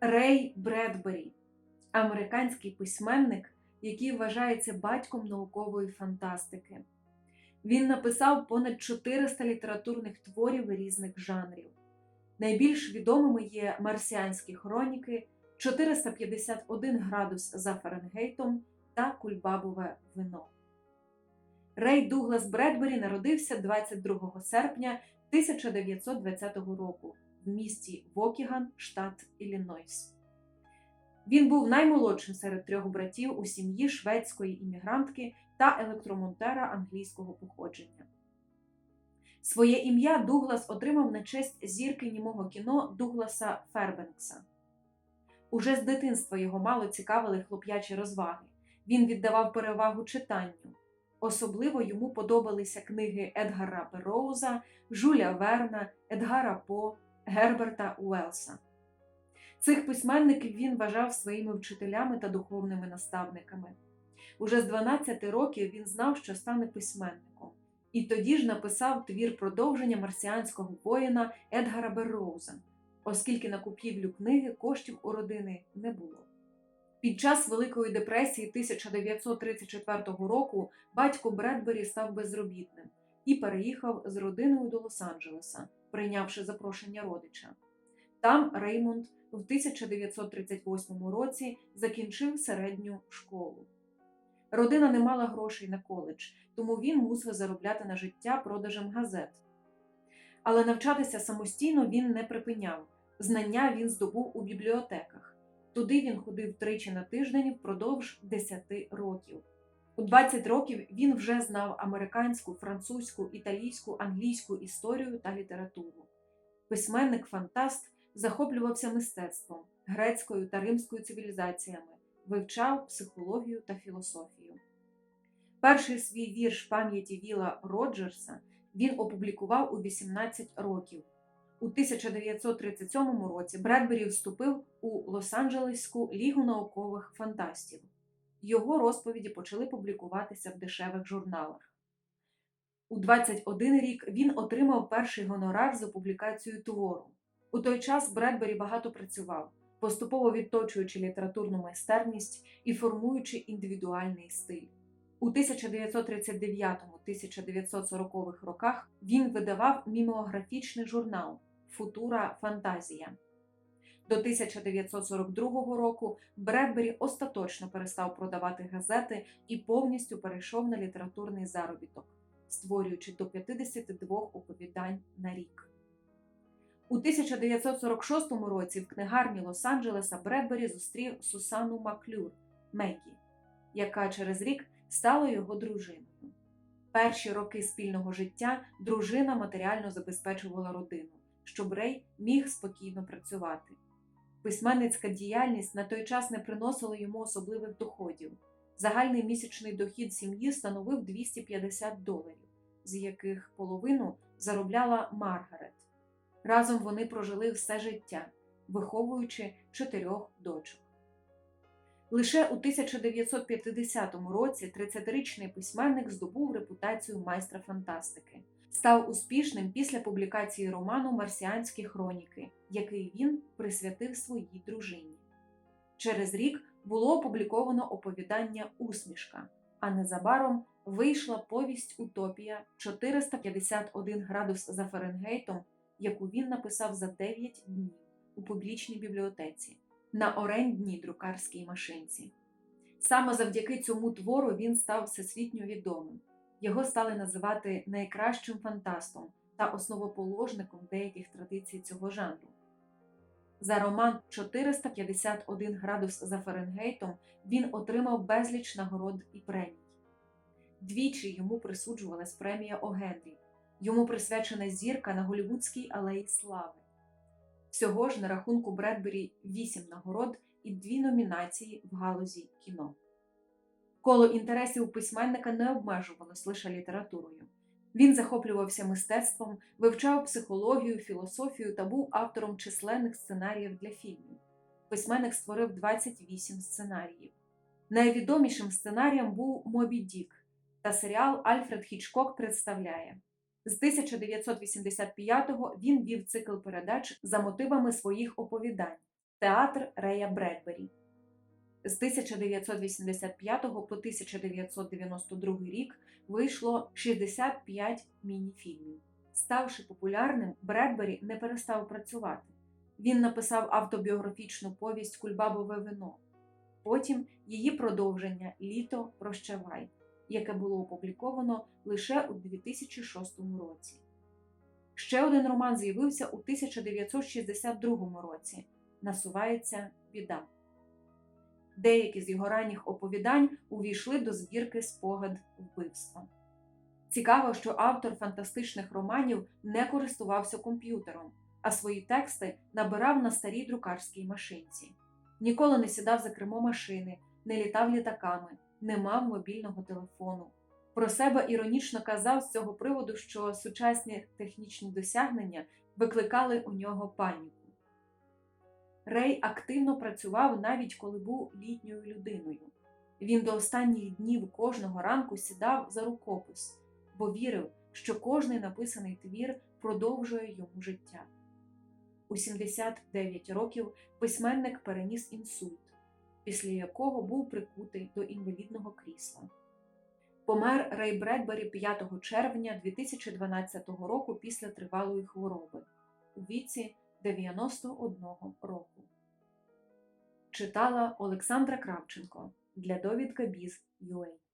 Рей Бредбері, американський письменник, який вважається батьком наукової фантастики. Він написав понад 400 літературних творів різних жанрів. Найбільш відомими є Марсіанські хроніки, 451 градус за Фаренгейтом та Кульбабове вино. Рей Дуглас Бредбері народився 22 серпня 1920 року в місті Вокіган, штат Іллінойс. Він був наймолодшим серед трьох братів у сім'ї шведської іммігрантки та електромонтера англійського походження. Своє ім'я Дуглас отримав на честь зірки німого кіно Дугласа Фербенкса. Уже з дитинства його мало цікавили хлоп'ячі розваги. Він віддавав перевагу читанню. Особливо йому подобалися книги Едгара Бероуза, Жуля Верна, Едгара По, Герберта Уелса. Цих письменників він вважав своїми вчителями та духовними наставниками. Уже з 12 років він знав, що стане письменником, і тоді ж написав твір продовження марсіанського воїна Едгара Берроуза, оскільки на купівлю книги коштів у родини не було. Під час Великої депресії 1934 року батько Бредбері став безробітним і переїхав з родиною до Лос-Анджелеса, прийнявши запрошення родича. Там Реймонд в 1938 році закінчив середню школу. Родина не мала грошей на коледж, тому він мусив заробляти на життя продажем газет. Але навчатися самостійно він не припиняв. Знання він здобув у бібліотеках. Туди він ходив тричі на тиждень впродовж 10 років. У 20 років він вже знав американську, французьку, італійську, англійську історію та літературу. Письменник-фантаст захоплювався мистецтвом, грецькою та римською цивілізаціями, вивчав психологію та філософію. Перший свій вірш пам'яті Віла Роджерса він опублікував у 18 років. У 1937 році Бредбері вступив у Лос-Анджелеську лігу наукових фантастів. Його розповіді почали публікуватися в дешевих журналах. У 21 рік він отримав перший гонорар за публікацію твору. У той час Бредбері багато працював, поступово відточуючи літературну майстерність і формуючи індивідуальний стиль. У 1939-1940 роках він видавав мімеографічний журнал Футура Фантазія. До 1942 року Бредбері остаточно перестав продавати газети і повністю перейшов на літературний заробіток, створюючи до 52 оповідань на рік. У 1946 році в книгарні Лос-Анджелеса Бредбері зустрів Сусану Маклюр Мегі, яка через рік стала його дружиною. Перші роки спільного життя дружина матеріально забезпечувала родину, щоб Рей міг спокійно працювати. Письменницька діяльність на той час не приносила йому особливих доходів. Загальний місячний дохід сім'ї становив 250 доларів, з яких половину заробляла Маргарет. Разом вони прожили все життя, виховуючи чотирьох дочок. Лише у 1950 році 30-річний письменник здобув репутацію майстра фантастики, став успішним після публікації роману Марсіанські хроніки, який він присвятив своїй дружині. Через рік було опубліковано оповідання Усмішка, а незабаром вийшла повість Утопія 451 градус за Фаренгейтом, яку він написав за 9 днів у публічній бібліотеці на орендній друкарській машинці. Саме завдяки цьому твору він став всесвітньо відомим. Його стали називати найкращим фантастом та основоположником деяких традицій цього жанру. За роман 451 градус за Фаренгейтом він отримав безліч нагород і премій. Двічі йому присуджувалась премія О Генрі, йому присвячена зірка на Голівудській алеї Слави. Всього ж на рахунку Бредбері 8 нагород і дві номінації в галузі кіно. Коло інтересів письменника не обмежувалось лише літературою. Він захоплювався мистецтвом, вивчав психологію, філософію та був автором численних сценаріїв для фільмів. Письменник створив 28 сценаріїв. Найвідомішим сценарієм був Мобі Дік та серіал Альфред Хічкок представляє. З 1985-го він вів цикл передач за мотивами своїх оповідань, Театр Рея Бредбері. З 1985 по 1992 рік вийшло 65 міні-фільмів. Ставши популярним, Бредбері не перестав працювати. Він написав автобіографічну повість Кульбабове вино. Потім її продовження Літо прощавай, яке було опубліковано лише у 2006 році. Ще один роман з'явився у 1962 році. Насувається біда. Деякі з його ранніх оповідань увійшли до збірки спогад вбивства. Цікаво, що автор фантастичних романів не користувався комп'ютером, а свої тексти набирав на старій друкарській машинці. Ніколи не сідав за кермо машини, не літав літаками, не мав мобільного телефону. Про себе іронічно казав з цього приводу, що сучасні технічні досягнення викликали у нього паніку. Рей активно працював навіть коли був літньою людиною. Він до останніх днів кожного ранку сідав за рукопис, бо вірив, що кожний написаний твір продовжує йому життя. У 79 років письменник переніс інсульт, після якого був прикутий до інвалідного крісла. Помер Рей Бредбері 5 червня 2012 року після тривалої хвороби у віці 91 року. Читала Олександра Кравченко для довідка Біз.UA